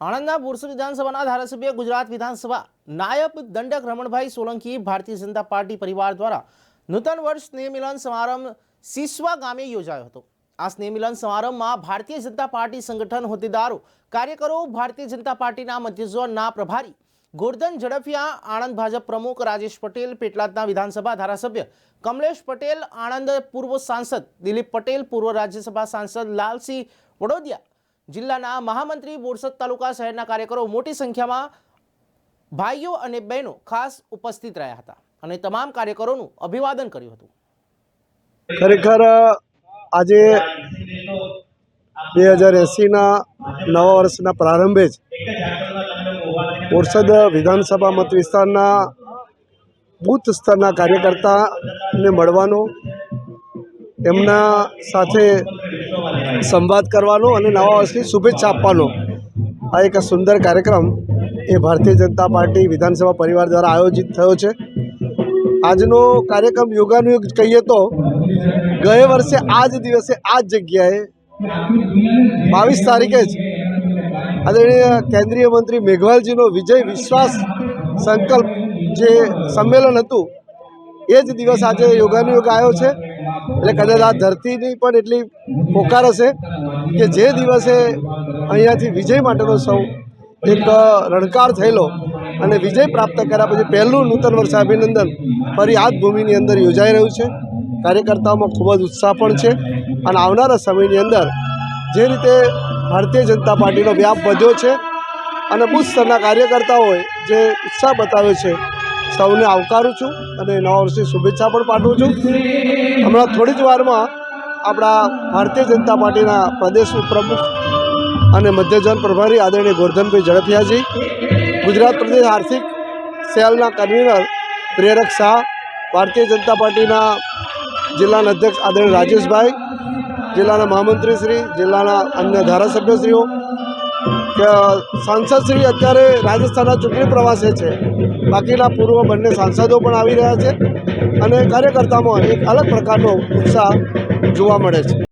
આણંદના બોરસદ વિધાનસભાના ધારાસભ્ય ગુજરાત વિધાનસભા નાયબ દંડક રમણભાઈ સોલંકી ભારતીય જનતા પાર્ટી પરિવાર દ્વારા નૂતન વર્ષ સ્નેહ મિલન સમારંભ સિસવા ગામે યોજાયો હતો. આ સ્નેહ મિલન સમારંભમાં ભારતીય જનતા પાર્ટી સંગઠન હોદ્દેદારો, કાર્યકરો, ભારતીય જનતા પાર્ટીના મધ્ય ઝોનના પ્રભારી ગોરધન ઝડફિયા, આણંદ ભાજપ પ્રમુખ રાજેશ પટેલ, પેટલાદના વિધાનસભા ધારાસભ્ય કમલેશ પટેલ, આણંદ પૂર્વ સાંસદ દિલીપ પટેલ, પૂર્વ રાજ્યસભા સાંસદ લાલસિંહ વડોદિયા જિલ્લાના મહામંત્રી બોરસદ તાલુકા શહેરના કાર્યકરો મોટી સંખ્યામાં ભાઈઓ અને બહેનો ખાસ ઉપસ્થિત રહ્યા હતા અને તમામ કાર્યકરોનું અભિવાદન કર્યું હતું. ખરેખર આજે બે હજાર એંસીના નવા વર્ષના પ્રારંભે જ બોરસદ વિધાનસભા મત વિસ્તારના બૂથ સ્તરના કાર્યકર્તાને મળવાનો, એમના સાથે સંવાદ કરવાનો અને નવા વર્ષની શુભેચ્છા આપવાનો. આ એક સુંદર કાર્યક્રમ એ ભારતીય જનતા પાર્ટી વિધાનસભા પરિવાર દ્વારા આયોજિત થયો છે. આજનો કાર્યક્રમ યોગાનુયોગ કહીએ તો, ગયે વર્ષે આ જ દિવસે આ જ જગ્યાએ બાવીસ તારીખે જ આદરણીય કેન્દ્રીય મંત્રી મેઘવાલજીનો વિજય વિશ્વાસ સંકલ્પ જે સંમેલન હતું એ જ દિવસ આજે યોગાનુયોગ આવ્યો છે. એટલે કદાચ આ ધરતીની પણ એટલી પોકાર હશે કે જે દિવસે અહીંયાથી વિજય માટેનો સૌ એક રણકાર થયેલો અને વિજય પ્રાપ્ત કર્યા પછી પહેલું નૂતન વર્ષ અભિનંદન ફરી આ ભૂમિની અંદર યોજાઈ રહ્યું છે. કાર્યકર્તાઓમાં ખૂબ જ ઉત્સાહ પણ છે અને આવનારા સમયની અંદર જે રીતે ભારતીય જનતા પાર્ટીનો વ્યાપ વધ્યો છે અને બુથ સ્તરના કાર્યકર્તાઓએ જે ઉત્સાહ બતાવ્યો છે સૌને આવકારું છું અને નવા વર્ષની શુભેચ્છા પણ પાઠવું છું. હમણાં થોડી જ વારમાં આપણા ભારતીય જનતા પાર્ટીના પ્રદેશ પ્રમુખ અને મધ્યજન પ્રભારી આદરણીય ગોરધનભાઈ ઝડફિયાજી, ગુજરાત પ્રદેશ આર્થિક સેલના કન્વીનર પ્રેરક શાહ, ભારતીય જનતા પાર્ટીના જિલ્લાના અધ્યક્ષ આદરણીય રાજેશભાઈ, જિલ્લાના મહામંત્રીશ્રી, જિલ્લાના અન્ય ધારાસભ્યશ્રીઓ સાંસદશ્રી અત્યારે રાજસ્થાનના ચૂંટણી પ્રવાસે છે. બાકીના પૂર્વ બંને સાંસદો પણ આવી રહ્યા છે અને કાર્યકર્તામાં એક અલગ પ્રકારનો ઉત્સાહ જોવા મળે છે.